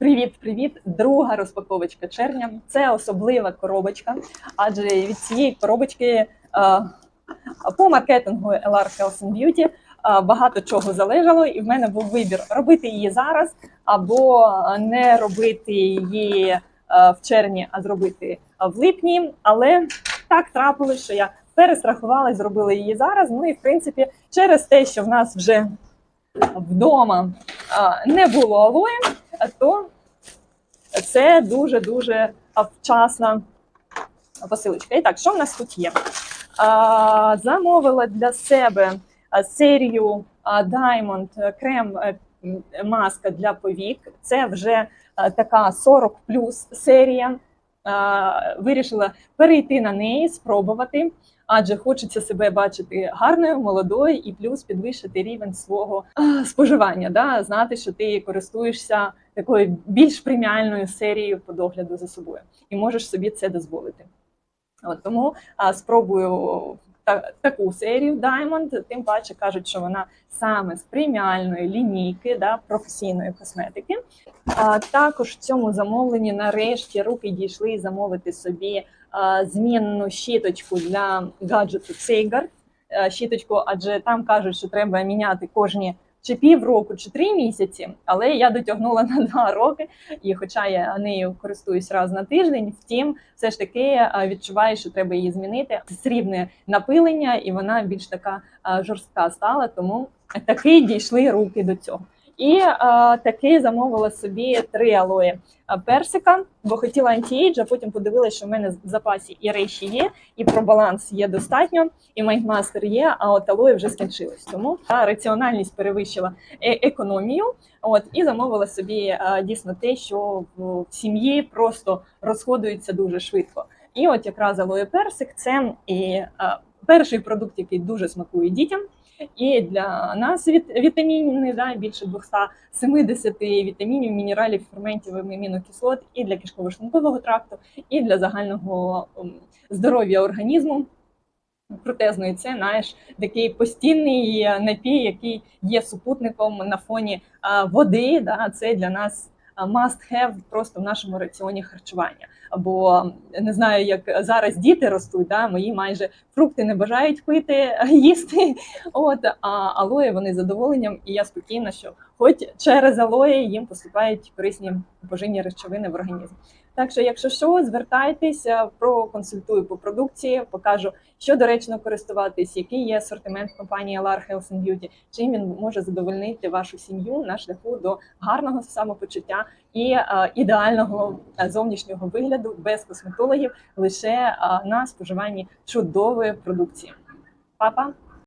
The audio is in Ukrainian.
Привіт-привіт! Друга розпаковочка червня. Це особлива коробочка, адже від цієї коробочки е, по маркетингу LR Health and Beauty е, багато чого залежало, і в мене був вибір робити її зараз або не робити її е, в червні, а зробити в липні. Але так трапилось, що я перестрахувала і зробила її зараз. Ну і в принципі, через те, що в нас вже вдома не було алої, то це дуже-дуже вчасна посилочка. І так, що в нас тут є? Замовила для себе серію Diamond крем е, маска для повік. Це вже така 40 плюс серія. Вирішила перейти на неї, спробувати адже хочеться себе бачити гарною, молодою і плюс підвищити рівень свого споживання. Да? Знати, що ти користуєшся такою більш преміальною серією по догляду за собою і можеш собі це дозволити. От тому а, спробую таку серію Diamond, тим паче кажуть, що вона саме з преміальної лінійки, да, професійної косметики. А, також в цьому замовленні нарешті руки дійшли замовити собі а, змінну щіточку для гаджету Seigar. Щіточку, адже там кажуть, що треба міняти кожні чи півроку, чи три місяці. Але я дотягнула на два роки, і хоча я нею користуюсь раз на тиждень, втім, все ж таки е, відчуваю, що треба її змінити. Це срібне напилення, і вона більш така е, жорстка стала. Тому таки дійшли руки до цього. І е, таки замовила собі три алої персика, бо хотіла антіейдж, а потім подивилася, що в мене в запасі і рейші є, і про баланс є достатньо, і майндмастер є, а от алої вже скінчилось. Тому та раціональність перевищила е- економію. От і замовила собі е, дійсно те, що в, в сім'ї просто розходується дуже швидко. І от якраз алоє персик це і е, перший продукт, який дуже смакує дітям. І для нас від вітамінів да, більше 270 вітамінів, мінералів, ферментів, амінокислот і для кишково-шлункового тракту, і для загального ем, здоров'я організму. Протезної це знаєш, такий постійний напій, який є супутником на фоні води. Да, це для нас must have просто в нашому раціоні харчування. Бо не знаю, як зараз діти ростуть, да, мої майже фрукти не бажають пити, їсти. От а алої вони з задоволенням, і я спокійна, що хоч через алої їм поступають корисні поживні речовини в організм. Так що, якщо що, звертайтеся, проконсультую по продукції, покажу, що доречно користуватись, який є асортимент компанії LR Health and Beauty, чим він може задовольнити вашу сім'ю на шляху до гарного самопочуття і е, ідеального е, зовнішнього вигляду без косметологів, лише е, на споживанні чудової продукції. Па-па!